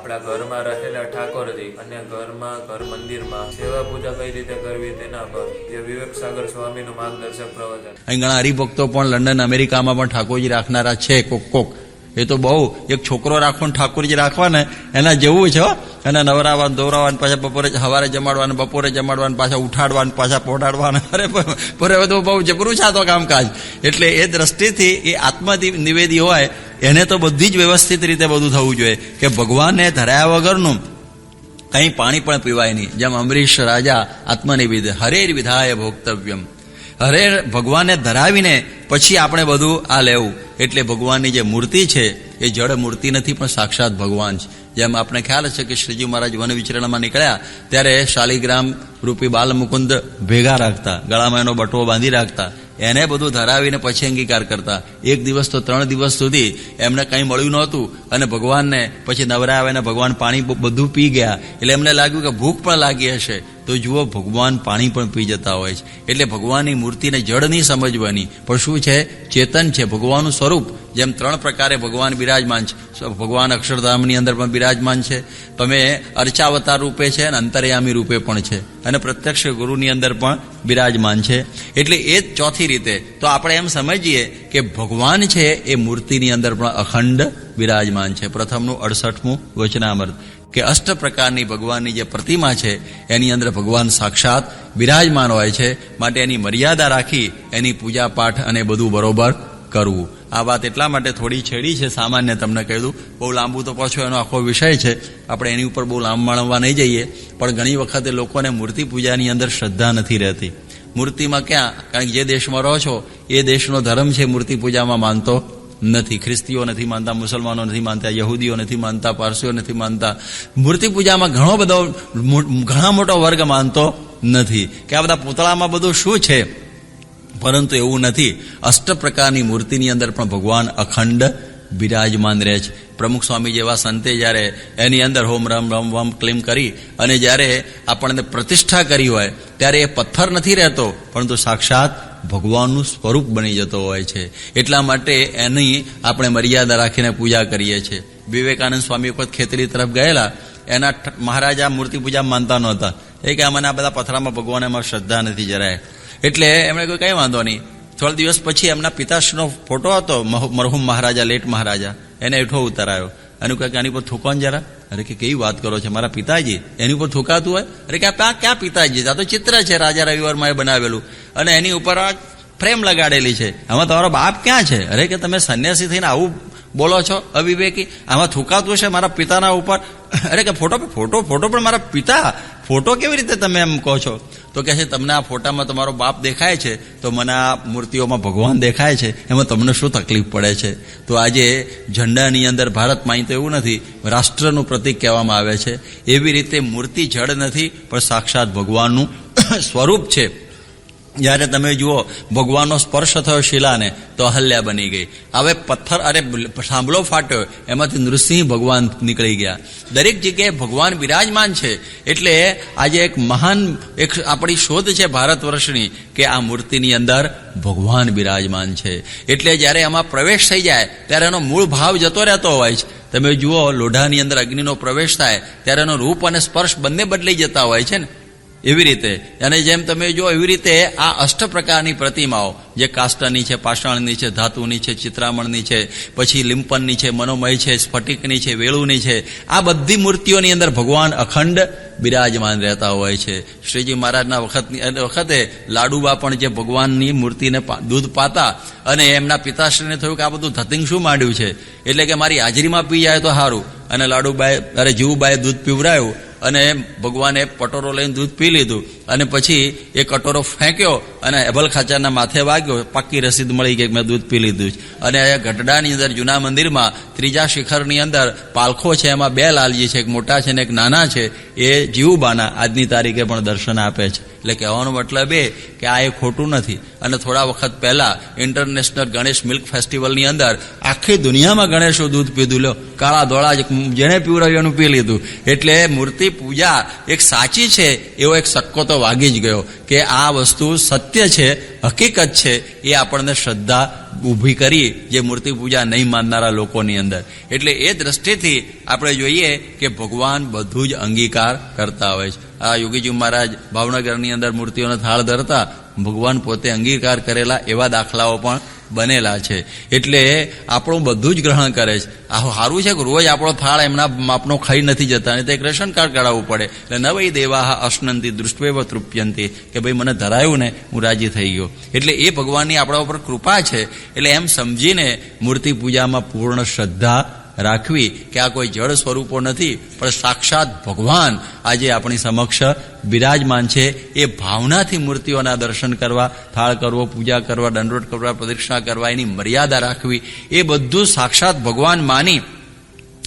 આપણા ઘરમાં રહેલા ઠાકોરજી અને ઘરમાં ઘર મંદિરમાં સેવા પૂજા કઈ રીતે કરવી તેના પર જે વિવેક સાગર સ્વામીનું માર્ગદર્શક પ્રવચન અહીં ઘણા હરિભક્તો પણ લંડન અમેરિકામાં પણ ઠાકોરજી રાખનારા છે કોક કોક એ તો બહુ એક છોકરો રાખવો ને ઠાકોરજી રાખવા ને એના જેવું છે હો એને નવરાવાન દોરાવાન પાછા બપોરે સવારે જમાડવાને બપોરે જમાડવાને પાછા ઉઠાડવાનું પાછા પોટાડવાના અરે પર હવે તો બહુ જબરું છે આ તો કામકાજ એટલે એ દ્રષ્ટિથી એ આત્મ નિવેદી હોય એને તો બધી જ વ્યવસ્થિત રીતે બધું થવું જોઈએ કે ભગવાનને ધરાયા વગરનું કંઈ પાણી પણ પીવાય નહીં. જેમ અમરીશ રાજા આત્મનિવિધ હરેર વિધાય ભોક્તવ્યમ. હરે ભગવાનને ધરાવીને પછી આપણે બધું આ લેવું. એટલે ભગવાનની જે મૂર્તિ છે, એ જળ મૂર્તિ નથી, પણ સાક્ષાત ભગવાન છે. જેમ આપણે ખ્યાલ છે કે શ્રીજી મહારાજ વન વિચરણમાં નીકળ્યા, ત્યારે શાલિગ્રામ રૂપી બાલમુકુંદ ભેગા રાખતા, ગળામાં એનો બટવો બાંધી રાખતા એને બધું ધરાવીને પછી અંગીકાર કરતા. એક દિવસ તો ત્રણ દિવસ સુધી એમને કંઈ મળ્યું નહોતું અને ભગવાનને પછી નવરા આવીને ભગવાન પાણી બધું પી ગયા. એટલે એમને લાગ્યું કે ભૂખ પણ લાગી હશે. તો જુઓ, ભગવાન પાણી પણ પી જતા હોય છે. એટલે ભગવાનની મૂર્તિને જળ નહીં સમજવાની. પણ શું છે? ચેતન છે, ભગવાનનું સ્વરૂપ. જેમ ત્રણ પ્રકારે ભગવાન બિરાજમાન છે. ભગવાન અક્ષરધામની અંદર પણ બિરાજમાન છે. તમે અર્ચાવતાર રૂપે છે અને અંતર્યામી રૂપે પણ છે. અને પ્રત્યક્ષ ગુરુની અંદર પણ બિરાજમાન છે. એટલે એ જ ચોથી રીતે. તો આપણે એમ સમજીએ કે ભગવાન છે એ મૂર્તિની અંદર પણ અખંડ બિરાજમાન છે. પ્રથમનું અડસઠમું વચનામૃત. કે અષ્ટ પ્રકારની ભગવાનની જે પ્રતિમા છે, એની અંદર ભગવાન સાક્ષાત બિરાજમાન હોય છે, માટે એની મર્યાદા રાખી એની પૂજા પાઠ અને બધું બરોબર કરવું. આ વાત એટલા માટે થોડી છેડી છે, સામાન્ય તમને કહી દઉં. બહુ લાંબુ તો પાછો એનો આખો વિષય છે. આપણે એની ઉપર બહુ લાંબ માણવા નહીં જઈએ, પણ ઘણી વખતે લોકોને મૂર્તિ પૂજાની અંદર શ્રદ્ધા નથી રહેતી. મૂર્તિમાં ક્યાં કારણ કે જે દેશમાં રહો છો, એ દેશનો ધર્મ છે મૂર્તિ પૂજામાં માનતો નથી, ખ્રિસ્તીઓ નથી માનતા, મુસલમાનો નથી માનતા, યહૂદીઓ નથી માનતા, પારસીઓ નથી માનતા. મૂર્તિ પૂજામાં ઘણો બધો ઘણા મોટો વર્ગ માનતો નથી. કે આ બધા પૂતળામાં બધું શું છે? પરંતુ એવું નથી. અષ્ટ પ્રકારની મૂર્તિની અંદર પણ ભગવાન અખંડ બિરાજમાન રહે છે. પ્રમુખ સ્વામી જેવા સંતે જ્યારે એની અંદર હોમ રમ રમ, વમ, ક્લેમ કરી અને જ્યારે આપણને પ્રતિષ્ઠા કરી હોય, ત્યારે એ પથ્થર નથી રહેતો, પરંતુ સાક્ષાત ભગવાનનું સ્વરૂપ બની જતો હોય છે. એટલા માટે એની આપણે મર્યાદા રાખીને પૂજા કરીએ છીએ. વિવેકાનંદ સ્વામી વખત ખેતરી તરફ ગયેલા, એના મહારાજા મૂર્તિ પૂજા માનતા નહોતા. એ કે મને આ બધા પથરામાં ભગવાન એમાં શ્રદ્ધા નથી જરાય. એટલે એમણે કોઈ કઈ વાંધો નહીં. થોડા દિવસ પછી એમના પિતાશ્રીનો ફોટો હતો મરહુમ મહારાજા, લેટ મહારાજા. એને હેઠો ઉતારાયો. એનું કહે કે આની પર થૂકો જરા. અરે કે કેવી વાત કરો છો? મારા પિતાજી, એની ઉપર થૂકાતું હોય? અરે કે આ ક્યાં પિતાજી? આ તો ચિત્ર છે, રાજા રવિવારમાં એ બનાવેલું. અને એની ઉપર આ ફ્રેમ લગાડેલી છે. આમાં તમારો બાપ ક્યાં છે? અરે કે તમે સંન્યાસી થઈને આવું બોલો છો, અવિવેકી? આમાં થૂકાતું છે મારા પિતાના ઉપર? અરે કે ફોટો ફોટો ફોટો પણ મારા પિતા? ફોટો કેવી રીતે તમે એમ કહો છો? તો કહે છે તમને આ ફોટામાં તમારો બાપ દેખાય છે, તો મને આ મૂર્તિઓમાં ભગવાન દેખાય છે, એમાં તમને શું તકલીફ પડે છે? તો આજે ઝંડાની અંદર ભારતમાં અહીં તો એવું નથી, રાષ્ટ્રનું પ્રતીક કહેવામાં આવે છે. એવી રીતે મૂર્તિ જડ નથી, પણ સાક્ષાત ભગવાનનું સ્વરૂપ છે. જ્યારે તમે જુઓ, ભગવાનનો સ્પર્શ થયો શિલાને, તો અહલ્યા બની ગઈ. હવે પથ્થર, અરે સાંભળો ફાટ્યો, એમાંથી નૃસિંહ ભગવાન નીકળી ગયા. દરેક જગ્યાએ ભગવાન બિરાજમાન છે. એટલે આજે એક મહાન, એક આપણી શોધ છે ભારત વર્ષની, કે આ મૂર્તિની અંદર ભગવાન બિરાજમાન છે. એટલે જ્યારે એમાં પ્રવેશ થઈ જાય, ત્યારે એનો મૂળ ભાવ જતો રહેતો હોય છે. તમે જુઓ, લોઢાની અંદર અગ્નિનો પ્રવેશ થાય, ત્યારે એનો રૂપ અને સ્પર્શ બંને બદલાઈ જતા હોય છે ને. એવી રીતે. અને જેમ તમે જો એવી રીતે આ અષ્ટ પ્રકારની પ્રતિમાઓ, જે કાષ્ટની છે, પાષાણની છે, ધાતુની છે, ચિત્રામણની છે, પછી લિંપનની છે, મનોમય છે, સ્ફટિકની છે, વેળુની છે, આ બધી મૂર્તિઓની અંદર ભગવાન અખંડ બિરાજમાન રહેતા હોય છે. શ્રીજી મહારાજના વખતની વખતે લાડુબા પણ જે ભગવાનની મૂર્તિને દૂધ પાતા, અને એમના પિતાશ્રીને થયું કે આ બધું ધતિંગ શું માંડ્યું છે? એટલે કે મારી હાજરીમાં પી જાય તો સારું અને લાડુબાએ, અરે જીવુબાએ દૂધ પીવડાયું અને ભગવાને પટોરો લઈને દૂધ પી લીધું અને પછી એ કટોરો ફેંક્યો અને એબલ ખાચાના માથે વાગ્યો, પાક્કી રસીદ મળી ગઈ મેં દૂધ પી લીધું છે. અને એ ગઢડાની અંદર, જૂના મંદિરમાં, ત્રીજા શિખરની અંદર પાલખો છે, એમાં બે લાલજી છે, એક મોટા છે ને એક નાના છે, એ જીવુબાના આજની તારીખે પણ દર્શન આપે છે. એટલે કહેવાનો મતલબ એ કે આ એ ખોટું નથી. અને થોડા વખત પહેલા ઇન્ટરનેશનલ ગણેશ મિલ્ક ફેસ્ટિવલની અંદર આખી દુનિયામાં ગણેશો દૂધ પીધું. લ્યો, કાળા ધોળા જેણે પીવડાવ્યું એનું પી લીધું. એટલે મૂર્તિ પૂજા એક સાચી છે, એવો એક સક્કો તો વાગી જ ગયો કે આ વસ્તુ સત્ય સત્ય છે, હકીકત છે, એ આપણને શ્રદ્ધા ઊભી કરી જે મૂર્તિ પૂજા નહીં માનનારા લોકોની અંદર. એટલે એ દ્રષ્ટિથી આપણે જોઈએ કે ભગવાન બધું જ અંગીકાર કરતા હોય છે. આ યોગીજી મહારાજ ભાવનગરની અંદર મૂર્તિઓનો થાળ ધરતા ભગવાન પોતે અંગીકાર કરેલા એવા દાખલાઓ પણ બનેલા છે. એટલે આપણું બધું જ ગ્રહણ કરે છે. આ સારું છે કે રોજ આપણો થાળ એમના માપનો ખાઈ નથી જતા અને તો એક રેશન કાર્ડ કઢાવવું પડે. એટલે નવઈ દેવા અશ્નંતી દૃષ્ટવેવ તૃપ્યંતી કે ભાઈ મને ધરાયું ને હું રાજી થઈ ગયો. એટલે એ ભગવાનની આપણા ઉપર કૃપા છે. એટલે એમ સમજીને મૂર્તિ પૂજામાં પૂર્ણ શ્રદ્ધા રાખવી કે આ કોઈ જળ સ્વરૂપો નથી, પણ સાક્ષાત ભગવાન આજે આપણી સમક્ષ બિરાજમાન છે. એ ભાવનાથી મૂર્તિઓના દર્શન કરવા, થાળ કરવો, પૂજા કરવા દંડોટ કરવા, પ્રદક્ષિણા કરવા, એની મર્યાદા રાખવી, એ બધું સાક્ષાત ભગવાન માની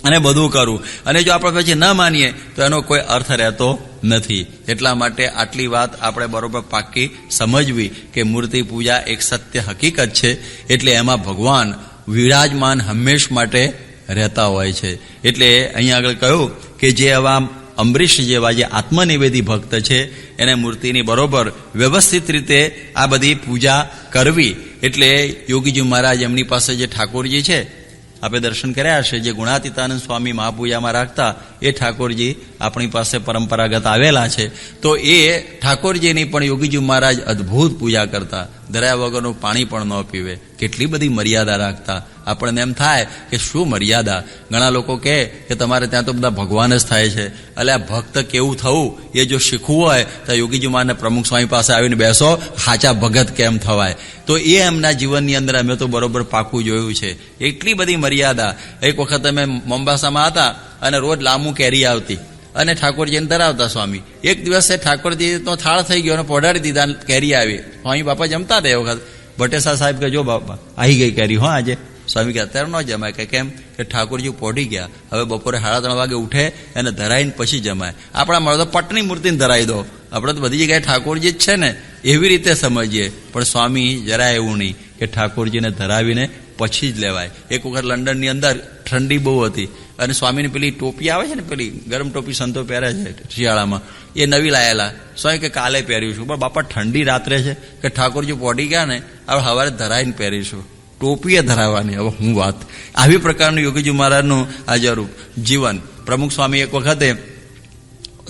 અને બધું કરવું અને જો આપણે પછી ન માનીએ, તો એનો કોઈ અર્થ રહેતો નથી. એટલા માટે આટલી વાત આપણે બરોબર પાકી સમજવી કે મૂર્તિ પૂજા એક સત્ય હકીકત છે. એટલે એમાં ભગવાન વિરાજમાન હંમેશ માટે રહેતા હોય છે. એટલે અહીંયા આગળ કહ્યું કે જે આવા અંબરીશ જેવા જે આત્મનિવેદી ભક્ત છે, એને મૂર્તિની બરોબર વ્યવસ્થિત રીતે આ બધી પૂજા કરવી. એટલે યોગીજી મહારાજ એમની પાસે જે ઠાકોરજી છે આપણે દર્શન કર્યા હશે, જે ગુણાતીતાનંદ સ્વામી મહાપૂજામાં રાખતા, એ ઠાકોરજી આપણી પાસે પરંપરાગત આવેલા છે. તો એ ઠાકોરજીની પણ યોગીજી મહારાજ અદ્ભુત પૂજા કરતા. દર્યા વગરનું પાણી પણ ન પીવે. કેટલી બધી મર્યાદા રાખતા. આપણને એમ થાય કે શું મર્યાદા? ઘણા લોકો કહે કે તમારે ત્યાં તો બધા ભગવાન જ થાય છે. એટલે આ ભક્ત કેવું થવું? એ જો શીખવું હોય, તો યોગીજી માને પ્રમુખ સ્વામી પાસે આવીને બેસો, સાચા ભગત કેમ થવાય? તો એ એમના જીવનની અંદર અમે તો બરોબર પાકું જોયું છે. એટલી બધી મર્યાદા. એક વખત અમે મોમ્બાસામાં હતા અને રોજ લાંબુ કેરી આવતી. અને ઠાકોરજીને ધરાવતા સ્વામી. એક દિવસે ઠાકોરજીનો થાળ થઈ ગયો અને પોઢાડી દીધા, કેરી આવી. સ્વામી બાપા જમતા હતા એ વખત. ભટેસા સાહેબ કે જો બાપા આવી ગઈ કેરી હો આજે. સ્વામી કે અત્યારે ન જમાય. કે કેમ? કે ઠાકોરજી પોઢી ગયા. હવે બપોરે સાડા ત્રણ વાગે ઉઠે અને ધરાઈને પછી જમાય. આપણા મળે તો પટની મૂર્તિને ધરાવી દો. આપણે તો બધી જગ્યાએ ઠાકોરજી જ છે ને. એવી રીતે સમજીએ. પણ સ્વામી જરા એવું નહીં કે ઠાકોરજીને ધરાવીને પછી જ લેવાય. એક વખત લંડનની અંદર ઠંડી બહુ હતી અને સ્વામીની પેલી ટોપી આવે છે ને પેલી ગરમ ટોપી સંતો પહેરે છે શિયાળામાં. એ નવી લાયેલા. સ્વામી કે કાલે પહેર્યું છું પણ બાપા, ઠંડી રાત્રે છે કે ઠાકોરજી પોડી ગયા ને, હવે સવારે ધરાઈને પહેરીશું. ટોપીએ ધરાવવાની. હવે હું વાત. આવી પ્રકારનું યોગીજી મહારાજનું આ જરૂર જીવન. પ્રમુખ સ્વામી એક વખતે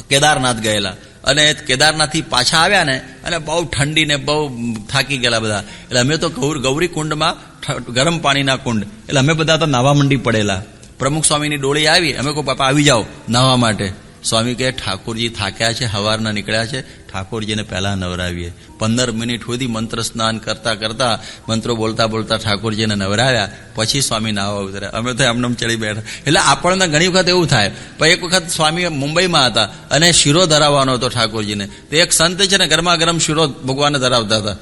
કેદારનાથ ગયેલા. અને કેદારનાથથી પાછા આવ્યા ને, અને બહુ ઠંડી ને બહુ થાકી ગયેલા બધા. એટલે અમે તો ગૌર, ગૌરી કુંડમાં ગરમ પાણીના કુંડ. એટલે અમે બધા તો નાવા મંડી પડેલા. પ્રમુખ સ્વામીની ડોળી આવી. અમે કહું પાપા આવી જાઓ નાવા માટે. સ્વામી કહે, ઠાકોરજી થાક્યા છે, હવારના નીકળ્યા છે. ઠાકોરજીને પહેલા નવરાવીએ. પંદર મિનિટ સુધી મંત્ર સ્નાન કરતા કરતા મંત્રો બોલતા બોલતા ઠાકોરજીને નવરાવ્યા. પછી સ્વામી નાવા ઉતર્યા. અમે તો એમને એમ ચડી બેઠા. એટલે આપણને ઘણી વખત એવું થાય, પણ એક વખત સ્વામી મુંબઈમાં હતા અને શીરો ધરાવવાનો હતો ઠાકોરજીને. તો એક સંત છે ને ગરમા ગરમ શીરો ભગવાનને ધરાવતા હતા.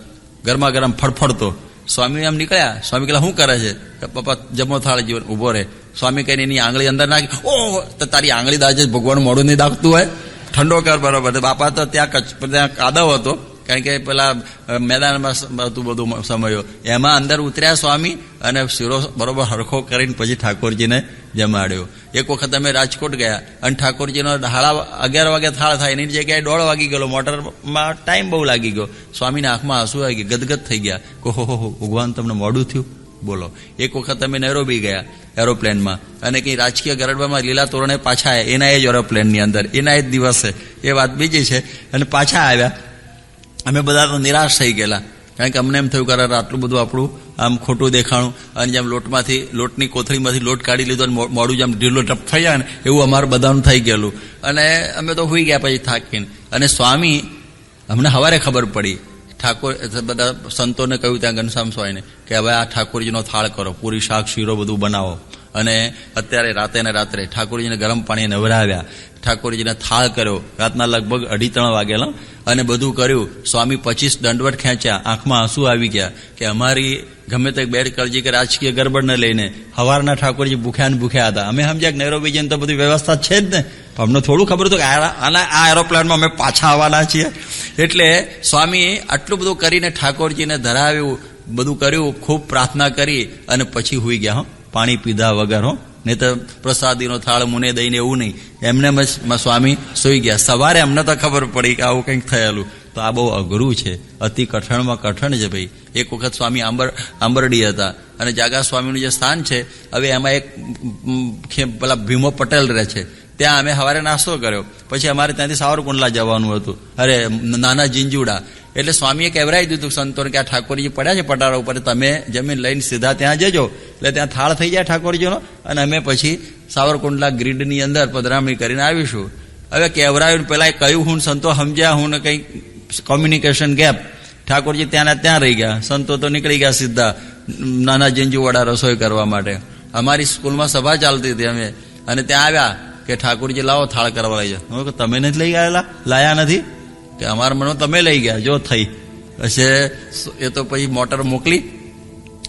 ગરમા ગરમ ફડફડતો. સ્વામી આમ નીકળ્યા. સ્વામી કહેલા, શું કરે છે? પપ્પા જમો થાળ જીવન ઊભો રહે. સ્વામી કહીને, એની આંગળી અંદર નાખી. ઓ તો તારી આંગળી દાજે ભગવાન મોડું નહીં દાખતું હોય. ઠંડો કર બરોબર. બાપા, તો ત્યાં કચ્છ, ત્યાં કાદવ હતો. કારણ કે પેલા મેદાનમાં હતું બધું સમયો. એમાં અંદર ઉતર્યા સ્વામી અને શીરો બરોબર હરખો કરીને પછી ઠાકોરજીને જમાડ્યો. એક વખત અમે રાજકોટ ગયા અને ઠાકોરજીનો હાડા અગિયાર વાગે થાળ થાય એની જગ્યાએ દોઢ વાગી ગયેલો. મોટરમાં ટાઈમ બહુ લાગી ગયો. સ્વામીના આંખમાં આંસુ આવી ગયા, ગદગદ થઈ ગયા. કહો હો હો, ભગવાન તમને મોડું થયું? બોલો. એક વખત અમે નેરોબી ગયા એરોપ્લેનમાં અને કંઈ રાજકીય ગરડવામાં લીલા તોરણે પાછા આવ્યા. એના એ જ એરોપ્લેનની અંદર. એના એ જ દિવસે. એ વાત બીજી છે. અને પાછા આવ્યા. અમે બધા તો નિરાશ થઈ ગયેલા. કારણ કે અમને એમ થયું કે આટલું બધું આપણું આમ ખોટું દેખાણું અને જેમ લોટમાંથી, લોટની કોથળીમાંથી લોટ કાઢી લીધો અને મોડું જેમ ઢીલો ટપ થઈ જાય ને એવું અમારું બધાનું થઈ ગયેલું. અને અમે તો હોઈ ગયા પછી થાકીને. અને સ્વામી, અમને હવારે ખબર પડી. ઠાકોર, બધા સંતોને કહ્યું ત્યાં ઘનશ્યામ સ્વામીને કે હવે આ ઠાકોરજીનો થાળ કરો, પૂરી શાક, શીરો બધું બનાવો. અને અત્યારે રાતે ને રાત્રે ઠાકોરજીને ગરમ પાણી નવરાવ્યા. ઠાકોરજીને થાળ કર્યો. રાતના લગભગ અઢી, ત્રણ વાગેલા અને બધું કર્યું. સ્વામી પચીસ દંડવટ ખેંચ્યા. આંખમાં આંસુ આવી ગયા કે અમારી ગમે તે બેડ કરજી કે રાજકીય ગરબડને લઈને હવારના ઠાકોરજી ભૂખ્યા ને ભૂખ્યા હતા. અમે સમજ્યા કે નૈરોબી તો બધી વ્યવસ્થા છે જ ને. અમને થોડું ખબર હતું કે આના આ એરોપ્લેનમાં અમે પાછા આવવાના છીએ. એટલે સ્વામી આટલું બધું કરીને ઠાકોરજીને ધરાવ્યું, બધું કર્યું, ખૂબ પ્રાર્થના કરી અને પછી હુઈ ગયા, હો. પાણી પીધા વગર, હો. નહીં તો પ્રસાદીનો થાળ મુને દઈને એવું નહીં. એમને સ્વામી સુઈ ગયા. સવારે એમને તો ખબર પડી કે આવું કંઈક થયેલું. તો આ બહુ અઘરું છે. અતિ કઠણમાં કઠણ છે ભાઈ. એક વખત સ્વામી આંબર, આંબરડી હતા અને જાગા સ્વામીનું જે સ્થાન છે, હવે એમાં એક પેલા ભીમો પટેલ રહે છે. ત્યાં અમે સવારે નાસ્તો કર્યો. પછી અમારે ત્યાંથી સાવરકુંડલા જવાનું હતું. અરે, નાના જીંજુડા. એટલે સ્વામીએ કહેવરાઈ દીધું સંતોને કે આ ઠાકોરજી પડ્યા છે પટારા ઉપર, તમે જમીન લઈને સીધા ત્યાં જજો. એટલે ત્યાં થાળ થઈ જાય ઠાકોરજીનો અને અમે પછી સાવરકુંડલા ગ્રીડની અંદર પધરામણી કરીને આવીશું. હવે કહેવરાયું પેલા કહ્યું, હું સંતો સમજ્યા, હું ને કંઈ કોમ્યુનિકેશન ગેપ ઠાકોરજી ત્યાંના ત્યાં રહી ગયા. સંતો તો નીકળી ગયા સીધા, નાના જંજુવાડા રસોઈ કરવા માટે. અમારી સ્કૂલમાં સભા ચાલતી હતી અમે. અને ત્યાં આવ્યા કે, ઠાકોરજી, લાવો થાળ કરવા લઈ જાઓ. તમે નથી લઈ આવેલા? લાયા નથી? કે અમારા મનમાં તમે લઈ ગયા, જો થઈ. પછી એ તો પછી મોટર મોકલી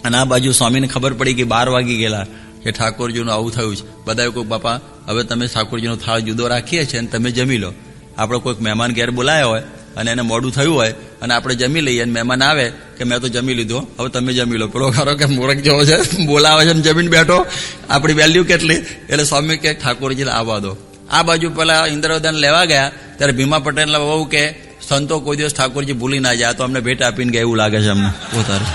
અને આ બાજુ સ્વામીને ખબર પડી કે બાર વાગી ગયેલા કે ઠાકોરજીનું આવું થયું છે. બધા કોઈ બાપા, હવે તમે ઠાકોરજીનો થાળ જુદો રાખીએ છીએ અને તમે જમી લો. આપણે કોઈક મહેમાન ઘેર બોલાયો હોય અને એને મોડું થયું હોય અને આપણે જમી લઈએ અને મહેમાન આવે કે મેં તો જમી લીધો હવે તમે જમી લો. પેલો ખરો કે મોરખ જેવો છે. બોલાવે છે જમીન બેઠો. આપણી વેલ્યુ કેટલી? એટલે સ્વામી કે, ઠાકોરજીને આવવા દો. આ બાજુ પેલા ઇન્દ્રવદાન લેવા ગયા ત્યારે ભીમા પટેલના બહુ કે સંતો કોઈ દિવસ ઠાકોરજી ભૂલી ના જાય તો અમને ભેટ આપીને ગયા એવું લાગે છે અમને. પોતાને.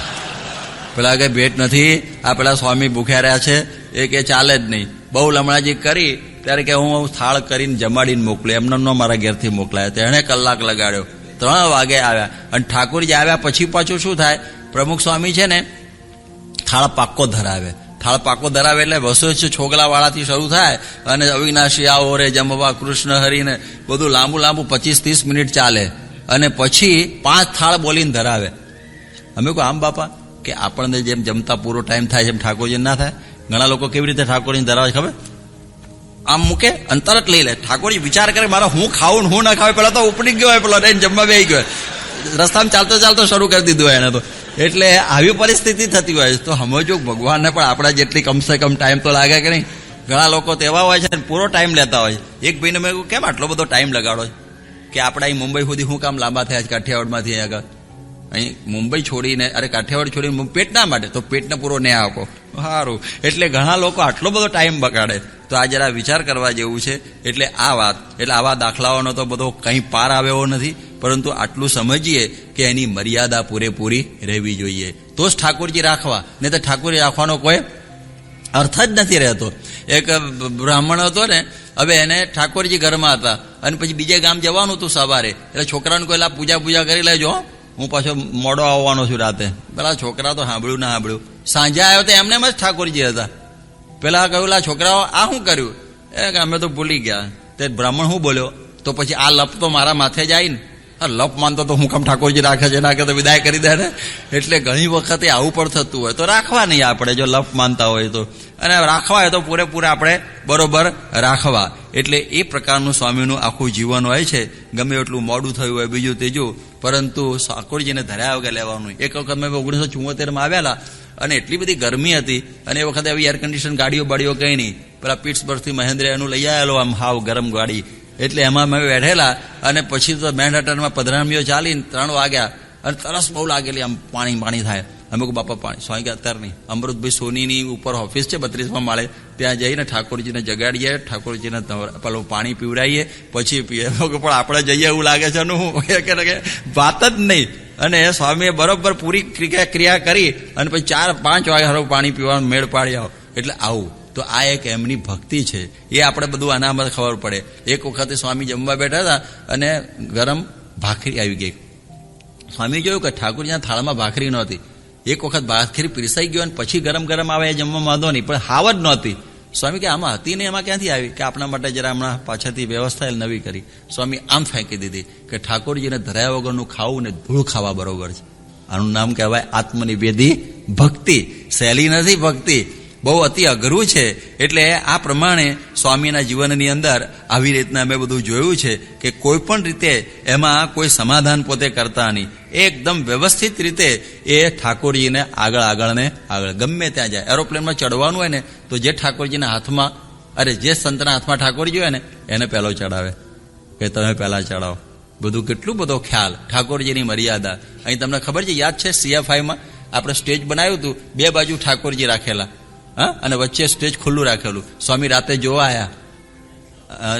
પેલા કે ભેટ નથી આ પેલા સ્વામી ભૂખ્યા રહ્યા છે એ કે ચાલે જ નહીં. બહુ લમણાજી કરી ત્યારે કે હું થાળ કરીને જમાડીને મોકલું. એમને ન મારા ઘેરથી મોકલાયા. તેણે કલાક લગાડ્યો. ત્રણ વાગે આવ્યા. અને ઠાકોરજી આવ્યા પછી પાછું શું થાય? પ્રમુખ સ્વામી છે ને થાળ પાક્કો ધરાવે. થાળ પાકો ધરાવે એટલે વસો છોગલા વાળાથી શરૂ થાય અને અવિનાશી આવો રે જમવા કૃષ્ણ હરીને બધું લાંબુ લાંબુ પચીસ ત્રીસ મિનિટ ચાલે. અને પછી પાંચ થાળ બોલીને ધરાવે. અમે કહો, આમ બાપા, કે આપણને જેમ જમતા પૂરો ટાઈમ થાય છે ઠાકોરજી ના થાય? ઘણા લોકો કેવી રીતે ઠાકોરજી ધરાવે ખબર? આમ મૂકે અને તરત લઈ લે. ઠાકોરજી વિચાર કરે, મારા હું ખાવું હું ના ખાવે પેલા તો ઉપડી ગયો હોય, પેલો જમવા બે ગયો રસ્તામાં ચાલતો ચાલતો શરૂ કરી દીધું એને તો. એટલે આવી પરિસ્થિતિ થતી હોય. તો સમજો ભગવાનને પણ આપણા જેટલી કમસે કમ ટાઈમ તો લાગે કે નહીં? ઘણા લોકો તો હોય છે ને, પૂરો ટાઈમ લેતા હોય એક ભાઈને મેં કેમ આટલો બધો ટાઈમ લગાડો કે આપણા અહીં મુંબઈ સુધી હું કામ લાંબા થયા છે, કાઠિયાવાડમાંથી આગળ? અહીં મુંબઈ છોડીને, અરે કાઠિયાવાડ છોડીને પેટના માટે, તો પેટને પૂરો ને આપો. સારું. એટલે ઘણા લોકો આટલો બધો ટાઈમ બગાડે તો આ જરા વિચાર કરવા જેવું છે. એટલે આ વાત, એટલે આવા દાખલાઓનો તો બધો કંઈ પાર આવ્યો નથી. પરંતુ આટલું સમજીએ કે એની મર્યાદા પૂરેપૂરી રહેવી જોઈએ. તો જ ઠાકોરજી રાખવા. નહીં તો ઠાકોરજી રાખવાનો કોઈ અર્થ જ નથી રહેતો. એક બ્રાહ્મણ હતો ને, હવે એને ઠાકોરજી ઘરમાં હતા. અને પછી બીજે ગામ જવાનું હતું સવારે. એટલે છોકરાને કોઈ પૂજા પૂજા કરી લેજો. હું પાછો મોડો આવવાનો છું રાતે. પેલા છોકરા તો સાંભળ્યું, ના સાંભળ્યું. સાંજે આવ્યો તો એમને જ ઠાકોરજી હતા. પેલા કહ્યું, લા છોકરાઓ, આ શું કર્યું? એ અમે તો ભૂલી ગયા. તે બ્રાહ્મણ શું બોલ્યો? તો પછી આ લપ તો મારા માથે જાય ને. લપ માનતો તો હું કામ ઠાકોરજી રાખે છે નાખે તો વિદાય કરી દે ને. એટલે ઘણી વખતે આવું પણ થતું હોય. તો રાખવા નહીં આપણે, જો લપ માનતા હોય તો. અને રાખવા હોય તો પૂરેપૂરા આપણે બરોબર રાખવા. એટલે એ પ્રકારનું સ્વામીનું આખું જીવન હોય છે. ગમે એટલું મોડું થયું હોય, બીજું ત્રીજું. પરંતુ ઠાકોરજીને ધર્યા વગર લેવાનું. એક વખત મેં ઓગણીસો ચુમ્મોતેરમાં આવેલા અને એટલી બધી ગરમી હતી. અને એ વખતે આવી એર કન્ડિશન ગાડીઓ બાડીઓ કંઈ નહીં. પેલા પીટ્સબર્ગથી મહેન્દ્ર એનું લઈ આવેલો આમ હાવ ગરમ ગાડી. એટલે એમાં અમે બેઠેલા અને પછી તો મેનહટનમાં પધરામીઓ ચાલીને ત્રણ વાગ્યા અને તરસ બહુ લાગેલી આમ પાણી પાણી થાય. અમે કહું બાપા, પાણી. સ્વાઈ અત્યારે નહીં. અમૃતભાઈ સોનીની ઉપર ઓફિસ છે, બત્રીસમાં માળે. ત્યાં જઈને ઠાકોરજીને જગાડીએ, ઠાકોરજીને પેલું પાણી પીવડાવીએ પછી પીએ પણ આપણે જઈએ એવું લાગે છે કહે કે, વાત જ નહીં. અને સ્વામીએ બરોબર પૂરી ક્રિયા કરી અને પછી ચાર, પાંચ વાગ્યા પાણી પીવાનું મેળ પાડી આવો એટલે આવું. તો આ એક એમની ભક્તિ છે. એ આપણે બધું આનામાં ખબર પડે. એક વખતે સ્વામી જમવા બેઠા હતા અને ગરમ ભાખરી આવી ગઈ. સ્વામી જોયું કે ઠાકોરજીના થાળમાં ભાખરી નહોતી. એક વખત ભાખરી પીરસાઈ ગયો અને પછી ગરમ ગરમ આવે એ જમવા વાંધો નહીં, પણ હાવ જ નહોતી. સ્વામી કે આમાં હતી ને એમાં ક્યાંથી આવી? કે આપણા માટે જરા હમણાં પાછળથી વ્યવસ્થા નવી કરી. સ્વામી આમ ફેંકી દીધી કે ઠાકોરજીને ધરાયા વગરનું ખાવું ને ધૂળ ખાવા બરોબર છે. આનું નામ કહેવાય આત્મનિવેદી ભક્તિ. સહેલી નથી ભક્તિ. બહુ અતિ અઘરું છે. એટલે આ પ્રમાણે સ્વામીના જીવનની અંદર આવી રીતના અમે બધું જોયું છે કે કોઈ પણ રીતે એમાં કોઈ સમાધાન પોતે કરતા નહીં. એકદમ વ્યવસ્થિત રીતે એ ઠાકોરજીને આગળ આગળને આગળ ગમે ત્યાં જાય. એરોપ્લેનમાં ચડવાનું હોય ને, તો જે ઠાકોરજીના હાથમાં, અરે જે સંતના હાથમાં ઠાકોરજી હોય ને, એને પહેલો ચડાવે. કે તમે પહેલા ચડાવો. બધું કેટલું બધો ખ્યાલ, ઠાકોરજીની મર્યાદા. અહીં તમને ખબર છે, યાદ છે સીએફઆઈમાં આપણે સ્ટેજ બનાવ્યું હતું, બે બાજુ ઠાકોરજી રાખેલા. હા? અને વચ્ચે સ્ટેજ ખુલ્લું રાખેલું. સ્વામી રાતે જોવા આવ્યા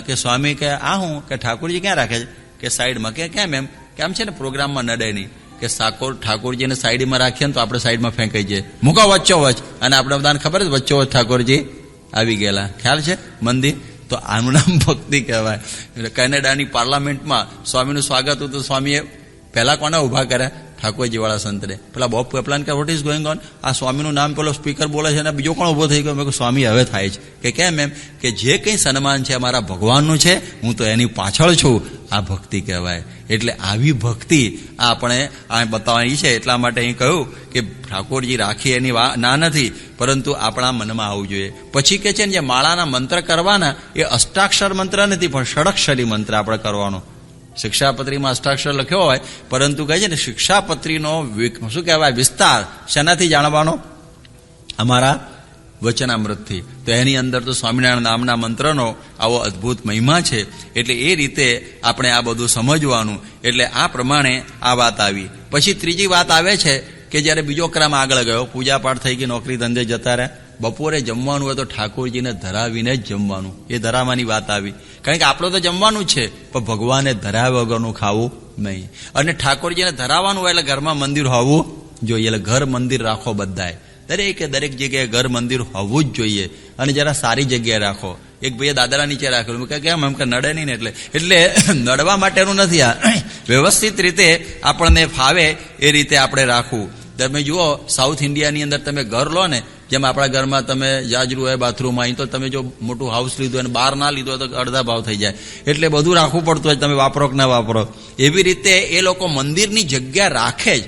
કે સ્વામી કે, આ હું? કે ઠાકોરજી ક્યાં રાખે છે? કે સાઈડમાં. કે કેમ એમ? કેમ છે ને પ્રોગ્રામમાં નડે નહીં. કે સાકોર, ઠાકોરજીને સાઈડમાં રાખીએ ને તો આપણે સાઈડમાં ફેંકાઈ જઈએ. મૂકો વચ્ચો વચ અને આપણે બધાને ખબર જ વચ્ચો વચ ઠાકોરજી આવી ગયેલા. ખ્યાલ છે? મંદિર? તો આનું નામ ભક્તિ કહેવાય. કેનેડાની પાર્લામેન્ટમાં સ્વામીનું સ્વાગત હતું. તો સ્વામીએ પહેલા કોને ઊભા કર્યા? ઠાકોરજી વાળા સંતને પેલા બોબ પેપલાન કે વોટ ઇઝ ગોઈંગ ઓન આ સ્વામીનું નામ પેલો સ્પીકર બોલે છે અને બીજો કોણ ઊભો થઈ ગયો? સ્વામી, હવે થાય છે. કે કેમ એમ? કે જે કંઈ સન્માન છે અમારા ભગવાનનું છે, હું તો એની પાછળ છું. આ ભક્તિ કહેવાય. એટલે આવી ભક્તિ આપણે આ બતાવવાની છે. એટલા માટે અહીં કહ્યું કે ઠાકોરજી રાખી એની વા, ના નથી, પરંતુ આપણા મનમાં આવવું જોઈએ. પછી કે છે ને, જે માળાના મંત્ર કરવાના, એ અષ્ટાક્ષર મંત્ર નથી, પણ ષડક્ષરી મંત્ર આપણે કરવાનો. શિક્ષાપત્રીમાં અષ્ટાક્ષર લખ્યો હોય, પરંતુ કહે છે ને, શિક્ષાપત્રીનો શું કહેવાય, વિસ્તાર શેનાથી જાણવાનો? અમારા વચનામૃતથી. તો એની અંદર તો સ્વામિનારાયણ નામના મંત્રનો આવો અદ્ભુત મહિમા છે. એટલે એ રીતે આપણે આ બધું સમજવાનું. એટલે આ પ્રમાણે આ વાત આવી. પછી ત્રીજી વાત આવે છે કે જ્યારે બીજો ક્રમ આગળ ગયો પૂજા પાઠ થઈ ગઈ નોકરી ધંધે જતા રહ્યા? બપોરે જમવાનું હોય તો ઠાકોરજીને ધરાવીને જ જમવાનું. એ ધરાવવાની વાત આવી. કારણ કે આપણે તો જમવાનું છે, પણ ભગવાને ધરાવ્યા વગરનું ખાવું નહીં. અને ઠાકોરજીને ધરાવવાનું હોય એટલે ઘરમાં મંદિર હોવું જોઈએ. એટલે ઘર મંદિર રાખો બધાએ. દરેકે દરેક જગ્યાએ ઘર મંદિર હોવું જ જોઈએ. અને જરા સારી જગ્યાએ રાખો. એક ભાઈએ દાદરા નીચે રાખેલું. કે કેમ? એમ કે નડે નહીં ને એટલે. એટલે નડવા માટેનું નથી આ. વ્યવસ્થિત રીતે આપણને ફાવે એ રીતે આપણે રાખવું. તમે જુઓ, સાઉથ ઇન્ડિયાની અંદર તમે ઘર લો ને જેમ આપણા ઘરમાં તમે જાજરું હોય બાથરૂમ અહીં, તો તમે જો મોટું હાઉસ લીધું અને બહાર ના લીધું તો અડધા ભાવ થઈ જાય. એટલે બધું રાખવું પડતું હોય, તમે વાપરો કે ના વાપરો. એવી રીતે એ લોકો મંદિરની જગ્યા રાખે જ.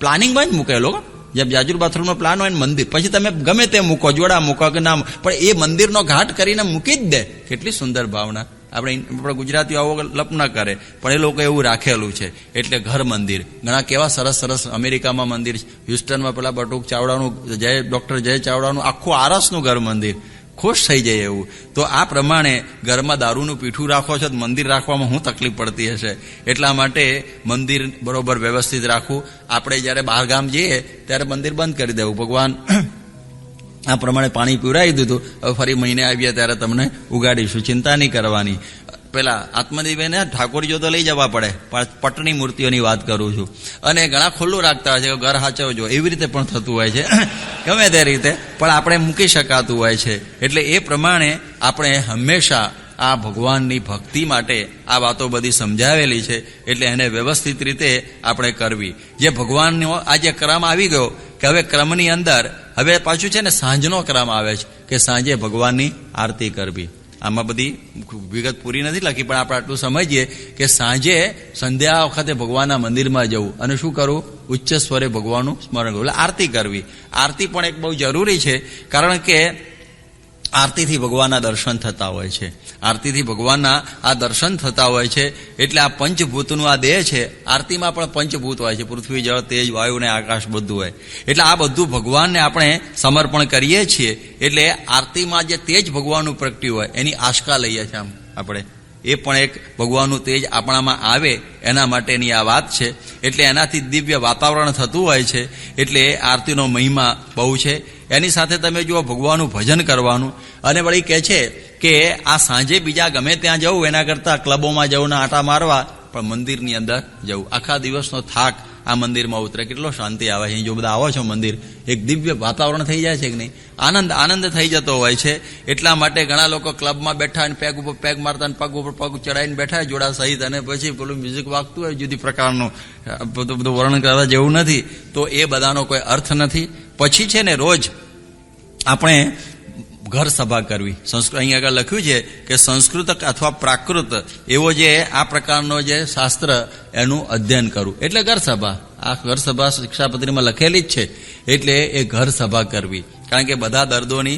પ્લાનિંગમાં જ મૂકે લોકો. જેમ જાજુર બાથરૂમનો પ્લાન હોય ને મંદિર. પછી તમે ગમે તે મૂકો જોડા મૂકો કે ના પણ એ મંદિરનો ઘાટ કરીને મૂકી જ દે. કેટલી સુંદર ભાવના. આપણે આપણે ગુજરાતીઓ આવો લપ ન કરે. પણ એ લોકો એવું રાખેલું છે. એટલે ઘર મંદિર. ઘણા કેવા સરસ સરસ અમેરિકામાં મંદિર હ્યુસ્ટનમાં પેલા બટુક ચાવડાનું, જય ડોક્ટર જય ચાવડાનું, આખું આરસનું ઘર મંદિર. ખુશ થઈ જાય એવું. તો આ પ્રમાણે ઘરમાં દારૂનું પીઠું રાખો છો તો મંદિર રાખવામાં શું તકલીફ પડતી હશે. એટલા માટે મંદિર બરોબર વ્યવસ્થિત રાખવું. આપણે જ્યારે બહાર ગામ જઈએ, ત્યારે મંદિર બંધ કરી દેવું. ભગવાન આ પ્રમાણે પાણી પીવડાવી દીધું. હવે ફરી મહિને આવ્યા ત્યારે તમને ઉગાડીશું. ચિંતા નહીં કરવાની. પેલા આત્મદેવીને ઠાકોરજીઓ તો લઈ જવા પડે પટની મૂર્તિઓની વાત કરું છું. અને ઘણા ખુલ્લું રાખતા હોય છે ઘર હાચવજો. એવી રીતે પણ થતું હોય છે. ગમે તે રીતે. પણ આપણે મૂકી શકાતું હોય છે. એટલે એ પ્રમાણે આપણે હંમેશા આ ભગવાનની ભક્તિ માટે આ વાતો બધી સમજાવેલી છે. એટલે એને વ્યવસ્થિત રીતે આપણે કરવી. જે ભગવાનનો આ જે ક્રમ આવી ગયો, કે હવે ક્રમની અંદર હવે પાછું છે ને સાંજનો ક્રમ આવે છે કે સાંજે ભગવાનની આરતી કરવી. આમાં બધી વિગત પૂરી નથી લખી પણ આપણે આટલું સમજીએ કે સાંજે સંધ્યા વખતે ભગવાનના મંદિરમાં જવું અને શું કરવું? ઉચ્ચ સ્વરે ભગવાનનું સ્મરણ કરવું. એટલે આરતી કરવી. આરતી પણ એક બહુ જરૂરી છે, કારણ કે આરતીથી ભગવાનના દર્શન થતા હોય છે. આરતીથી ભગવાનના આ દર્શન થતા હોય છે, એટલે આ પંચભૂતનું આ દેહ છે, આરતીમાં પણ પંચભૂત હોય છે, પૃથ્વી, જળ, તેજ, વાયુ ને આકાશ બધું હોય. એટલે આ બધું ભગવાનને આપણે સમર્પણ કરીએ છીએ, એટલે આરતીમાં જે તેજ ભગવાનનું પ્રગટ્યું હોય, એની આશકા લઈએ છીએ આમ આપણે. એ પણ એક ભગવાનનું તેજ આપણામાં આવે એના માટેની આ વાત છે. એટલે એનાથી દિવ્ય વાતાવરણ થતું હોય છે. એટલે આરતીનો મહિમા બહુ છે. એની સાથે તમે જુઓ ભગવાનનું ભજન કરવાનું. અને વળી કહે છે કે આ સાંજે બીજા ગમે ત્યાં જવું, એના કરતાં ક્લબોમાં જવું આટા મારવા, પણ મંદિરની અંદર જવું. આખા દિવસનો થાક આ મંદિરમાં ઉતરે. કેટલો શાંતિ આવે છે. જો બધા આવો છો મંદિર, એક દિવ્ય વાતાવરણ થઈ જાય છે કે નહીં? આનંદ આનંદ થઈ જતો હોય છે. એટલા માટે ઘણા લોકો ક્લબમાં બેઠા અને પેગ ઉપર પેગ મારતા અને પગ ઉપર પગ ચડાવીને બેઠા જોડા સહિત અને પછી પેલું મ્યુઝિક વાગતું હોય જુદી પ્રકારનું બધું બધું વર્ણન કરવા જેવું નથી. તો એ બધાનો કોઈ અર્થ નથી. પછી છે ને રોજ આપણે ઘર સભા કરવી. સંસ્કૃત અહીં આગળ લખ્યું છે કે સંસ્કૃત અથવા પ્રાકૃત એવો જે આ પ્રકારનો જે શાસ્ત્ર એનું અધ્યયન કરવું. એટલે ઘર સભા. આ ઘર સભા શિક્ષાપત્રીમાં લખેલી જ છે. એટલે એ ઘર સભા કરવી. કારણ કે બધા દર્દોની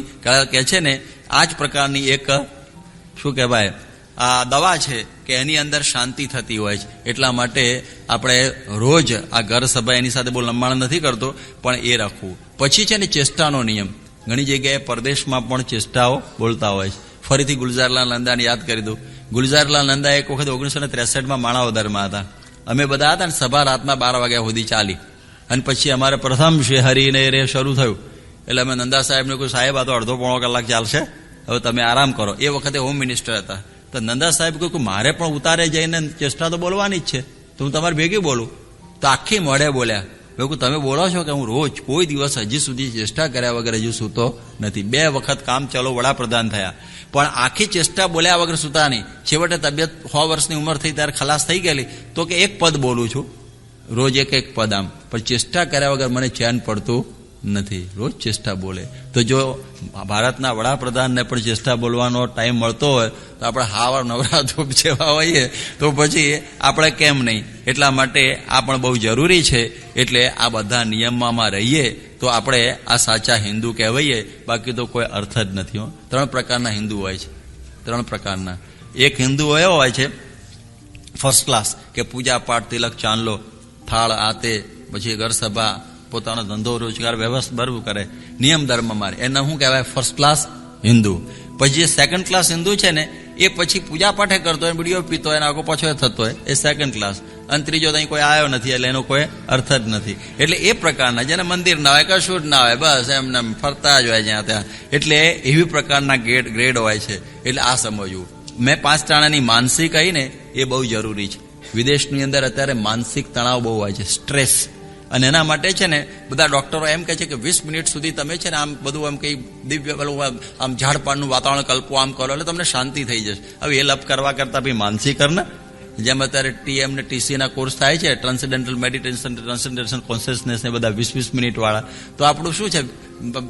કે છે ને, આ જ પ્રકારની એક, શું કહેવાય, આ દવા છે કે એની અંદર શાંતિ થતી હોય છે. એટલા માટે આપણે રોજ આ ઘર સભા એની સાથે બહુ લંબાણ નથી કરતો, પણ એ રાખવું. પછી છે ને ચેષ્ટાનો નિયમ. ઘણી જગ્યાએ પરદેશમાં પણ ચેષ્ટાઓ બોલતા હોય છે. ફરીથી ગુલઝારલાલ નંદાને યાદ કરી દઉં. ગુલઝારલાલ નંદા એક વખત ઓગણીસો ને ત્રેસઠમાં માણાવદરમાં હતા. અમે બધા હતા ને સભા રાતના બાર વાગ્યા સુધી ચાલી. અને પછી અમારે પ્રથમ શ્રી શેહરીને રે શરૂ થયું. એટલે અમે નંદા સાહેબને કોઈ સાહેબ, આ તો અડધો પોણો કલાક ચાલશે. હવે તમે આરામ કરો. એ વખતે હોમ મિનિસ્ટર હતા. તો નંદા સાહેબ કહ્યું કે મારે પણ ઉતારે જઈને ચેષ્ટા તો બોલવાની જ છે. તો હું તમારે ભેગી બોલું. તો આખી મોઢે બોલ્યા. મેં તમે બોલો છો કે હું રોજ કોઈ દિવસ હજી સુધી ચેષ્ટા કર્યા વગર હજુ સૂતો નથી. બે વખત કામ ચાલો, વડાપ્રધાન થયા. પણ આખી ચેષ્ટા બોલ્યા વગર સૂતા નહીં. છેવટે તબિયત સો વર્ષની ઉંમર થઈ ત્યારે ખલાસ થઈ ગયેલી. તો કે એક પદ બોલું છું. રોજ એક એક પદ આમ. પણ ચેષ્ટા કર્યા વગર મને ચેન પડતું નથી. રોજ ચેષ્ટા બોલે. તો જો ભારતના વડાપ્રધાનને પણ ચેષ્ટા બોલવાનો ટાઈમ મળતો હોય, તો આપણે હાવર નવરા ધૂપ જેવા હોઈએ, તો પછી આપણે કેમ નહીં? એટલા માટે આ પણ બહુ જરૂરી છે. એટલે આ બધા નિયમમાં રહીએ, તો આપણે આ સાચા હિન્દુ કહેવાઈએ. બાકી તો કોઈ અર્થ જ નથી હો. ત્રણ પ્રકારના હિન્દુ હોય છે. ત્રણ પ્રકારના. એક હિન્દુ એવો હોય છે ફર્સ્ટ ક્લાસ કે પૂજા પાઠ, તિલક, ચાંદલો, થાળ, આતે, પછી ઘર સભા પોતાનો ધંધો, રોજગાર વ્યવસ્થિત બરવું કરે. નિયમ, ધર્મ મારે. એને શું કહેવાય? First class Hindu. પછી જે સેકન્ડ ક્લાસ હિન્દુ છે ને, એ પછી પૂજા પાઠે કરતો હોય બીડીઓ પીતો હોય આગો પાછો થતો હોય, એ સેકન્ડ ક્લાસ અને ત્રીજો ત્યાં કોઈ આવ્યો નથી, એટલે એનો કોઈ અર્થ જ નથી. એટલે એ પ્રકારના, જેને મંદિર ના હોય કશું જ ના હોય, બસ એમને ફરતા જ હોય જ્યાં ત્યાં. એટલે એવી પ્રકારના ગ્રેડ ગ્રેડ હોય છે. એટલે આ સમજવું. મેં પાંચ ટાણાની માનસિક કહીને એ બહુ જરૂરી છે. વિદેશની અંદર અત્યારે માનસિક તણાવ બહુ હોય છે. સ્ટ્રેસ અને એના માટે છે ને બધા ડોક્ટરો એમ કહે છે કે વીસ મિનિટ સુધી તમે છે ને આમ બધું એમ કંઈ દિવ્ય, પેલું આમ ઝાડપાનનું વાતાવરણ કલ્પો, આમ કરો એટલે તમને શાંતિ થઈ જશે. હવે એ લપ કરવા કરતાં ભી માનસી કર જેમ અત્યારે ટીએમ ને ટીસીના કોર્સ થાય છે ટ્રાન્સેન્ડેન્ટલ મેડિટેશન ટ્રાન્સેન્ડેન્ટલ કોન્શિયસનેસ ને બધા વીસ વીસ મિનિટ વાળા તો આપણું શું છે?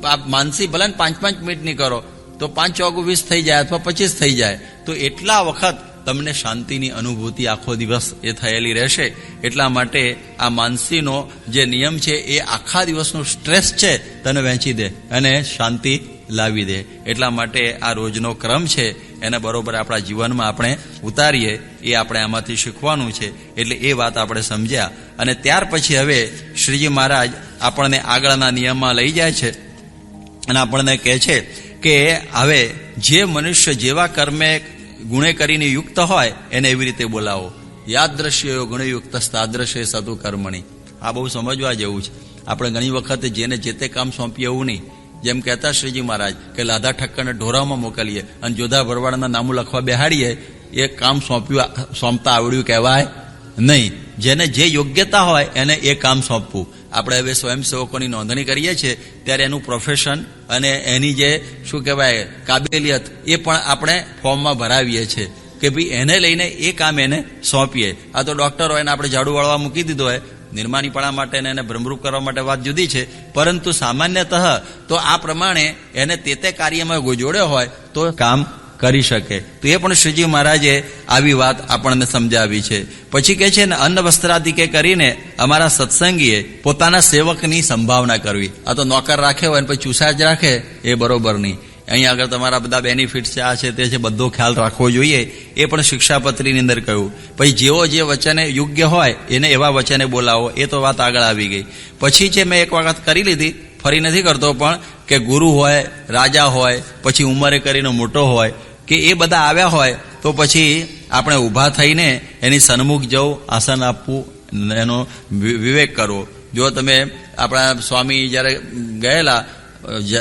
આપ માનસી ભલે પાંચ પાંચ મિનિટની કરો, તો પાંચ ચોગુ વીસ થઈ જાય અથવા પચીસ થઈ જાય. તો એટલા વખત તમને શાંતિની અનુભૂતિ આખો દિવસ એ થયેલી રહેશે. એટલા માટે આ માનસીનો જે નિયમ છે એ આખા દિવસનું સ્ટ્રેસ છે તને વહેંચી દે અને શાંતિ લાવી દે. એટલા માટે આ રોજનો ક્રમ છે, એને બરોબર આપણા જીવનમાં આપણે ઉતારીએ, એ આપણે આમાંથી શીખવાનું છે. એટલે એ વાત આપણે સમજ્યા. અને ત્યાર પછી હવે શ્રીજી મહારાજ આપણને આગળના નિયમમાં લઈ જાય છે અને આપણને કહે છે કે હવે જે મનુષ્ય જેવા કર્મે ગુણે કરીને યુક્ત હોય, એને એવી રીતે બોલાવો. યાદ્રશ્યો ગુણયુક્ત સ્થાદ્રશ્ય સતુ કર્મણી. આ બહુ સમજવા જેવું છે. આપણે ઘણી વખત જેને જે તે કામ સોંપીએ એવું નહીં. જેમ કહેતા શ્રીજી મહારાજ કે લાધા ઠક્કરને ઢોરામાં મોકલીએ અને જોધા ભરવાડના નામું લખવા બેહાડીએ, એ કામ સોંપ્યું, સોંપતા આવડ્યું કહેવાય નહીં. જેને જે યોગ્યતા હોય, એને એ કામ સોંપવું. આપણે હવે સ્વયંસેવકોની નોંધણી કરીએ છીએ, ત્યારે એનું પ્રોફેશન અને એની જે, શું કહેવાય, કાબેલિયત, એ પણ આપણે ફોર્મમાં ભરાવીએ છીએ કે ભાઈ એને લઈને એ કામ એને સોંપીએ. આ તો ડોક્ટર હોય ને આપણે ઝાડુ વાળવા મૂકી દીધો હોય, નિર્માણીપણા માટે એને ભ્રમરૂપ કરવા માટે વાત જુદી છે, પરંતુ સામાન્યતઃ તો આ પ્રમાણે એને તે તે કાર્યમાં જોડ્યો હોય, તો કામ કરી શકે. તો એ પણ શ્રીજી મહારાજે આવી વાત આપણને સમજાવી છે. પછી કે છે ને, અન્ન વસ્ત્રાદિકે કરીને અમારા સત્સંગીએ પોતાના સેવકની સંભાવના કરવી. આ તો નોકર રાખે હોય પછી ચૂસા જ રાખે, એ બરોબર નહીં. અહીં આગળ તમારા બધા બેનિફિટ છે, આ છે, તે છે, બધો ખ્યાલ રાખવો જોઈએ. એ પણ શિક્ષાપત્રીની અંદર કહ્યું. પછી જેવો જે વચને યોગ્ય હોય, એને એવા વચને બોલાવો. એ તો વાત આગળ આવી ગઈ. પછી છે મેં એક વખત કરી લીધી, ફરી નથી કરતો પણ, કે ગુરુ હોય, રાજા હોય, પછી ઉંમરે કરીને મોટો હોય કે એ બધા આવ્યા હોય, તો પછી આપણે ઊભા થઈને એની સન્મુખ જવું, આસન આપવું, એનો વિવેક કરવો. જો તમે આપણા સ્વામી જ્યારે ગયેલા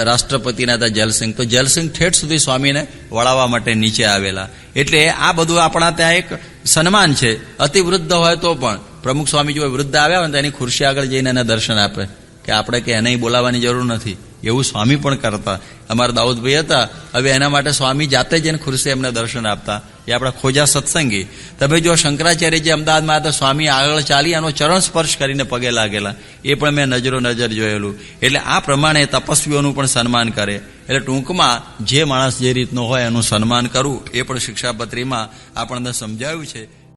રાષ્ટ્રપતિના હતા જલસિંહ તો જલસિંહ ઠેઠ સુધી સ્વામીને વળાવવા માટે નીચે આવેલા. એટલે આ બધું આપણા ત્યાં એક સન્માન છે. અતિ વૃદ્ધ હોય તો પણ, પ્રમુખ સ્વામી જો વૃદ્ધ આવ્યા હોય તો એની ખુરશી આગળ જઈને એને દર્શન આપે. કે આપણે કે એને બોલાવવાની જરૂર નથી. એવું સ્વામી પણ કરતા. અમારા દાઉદભાઈ હતા. હવે એના માટે સ્વામી જાતે જ એને ખુરશી એમને દર્શન આપતા. એ આપણા ખોજા સત્સંગી. તમે જો શંકરાચાર્ય જે અમદાવાદમાં હતા, સ્વામી આગળ ચાલી એનો ચરણ સ્પર્શ કરીને પગે લાગેલા. એ પણ મેં નજરો નજર જોયેલું. એટલે આ પ્રમાણે તપસ્વીઓનું પણ સન્માન કરે. એટલે ટૂંકમાં જે માણસ જે રીતનો હોય એનું સન્માન કરવું એ પણ શિક્ષાપત્રીમાં આપણને સમજાવ્યું છે.